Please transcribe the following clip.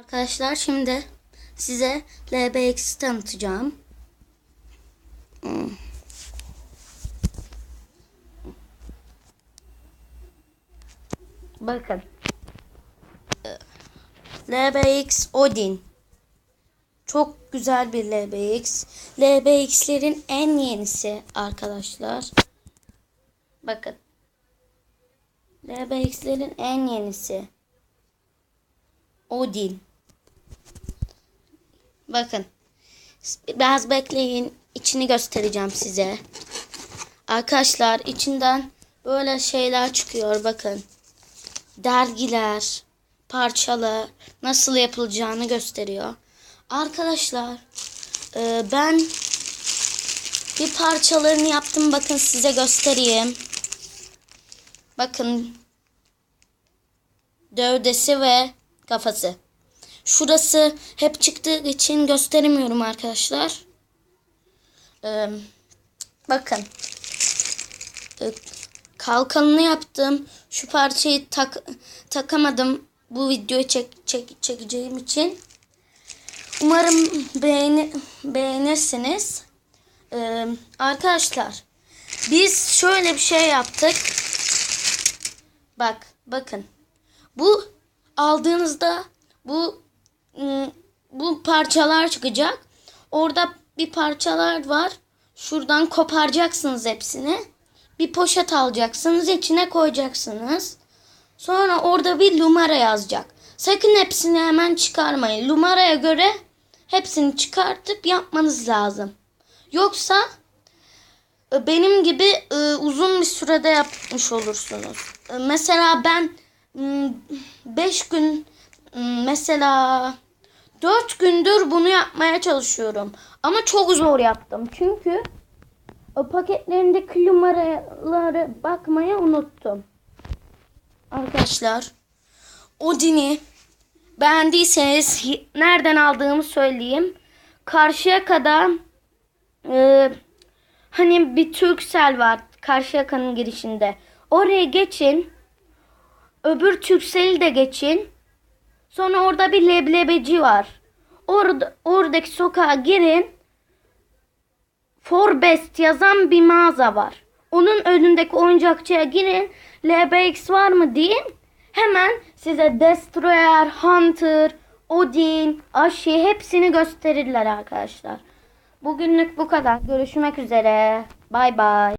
Arkadaşlar şimdi size LBX tanıtacağım. Bakın. LBX Odin. Çok güzel bir LBX. LBX'lerin en yenisi arkadaşlar. Bakın. LBX'lerin en yenisi. Odin. Bakın. Biraz bekleyin. İçini göstereceğim size. Arkadaşlar içinden böyle şeyler çıkıyor. Bakın. Dergiler, parçalı nasıl yapılacağını gösteriyor. Arkadaşlar e, ben bir parçalarını yaptım. Bakın size göstereyim. Bakın gövdesi ve kafası. Şurası hep çıktığı için gösteremiyorum arkadaşlar. Ee, bakın. Ee, kalkanını yaptım. Şu parçayı tak takamadım. Bu videoyu çek, çek çekeceğim için. Umarım beğeni beğenirsiniz. Ee, arkadaşlar biz şöyle bir şey yaptık. Bak bakın. Bu aldığınızda bu bu parçalar çıkacak. Orada bir parçalar var. Şuradan koparacaksınız hepsini. Bir poşet alacaksınız. içine koyacaksınız. Sonra orada bir numara yazacak. Sakın hepsini hemen çıkarmayın. Numaraya göre hepsini çıkartıp yapmanız lazım. Yoksa e, benim gibi e, uzun bir sürede yapmış olursunuz. E, Mesela ben 5 gün m, mesela 4 gündür bunu yapmaya çalışıyorum. Ama çok zor yaptım. Çünkü o paketlerindeki numaraları bakmaya unuttum. Arkadaşlar Odin'i beğendiyseniz nereden aldığımı söyleyeyim. Karşıya kadar e, hani bir Türksel var Karşıyaka'nın girişinde. Oraya geçin. Öbür Türksel'i de geçin. Sonra orada bir leblebeci var. Orada oradaki sokağa girin. Forbest yazan bir mağaza var. Onun önündeki oyuncakçıya girin. LBX var mı deyin. Hemen size Destroyer, Hunter, Odin, Ashi hepsini gösterirler arkadaşlar. Bugünlük bu kadar. Görüşmek üzere. Bay bay.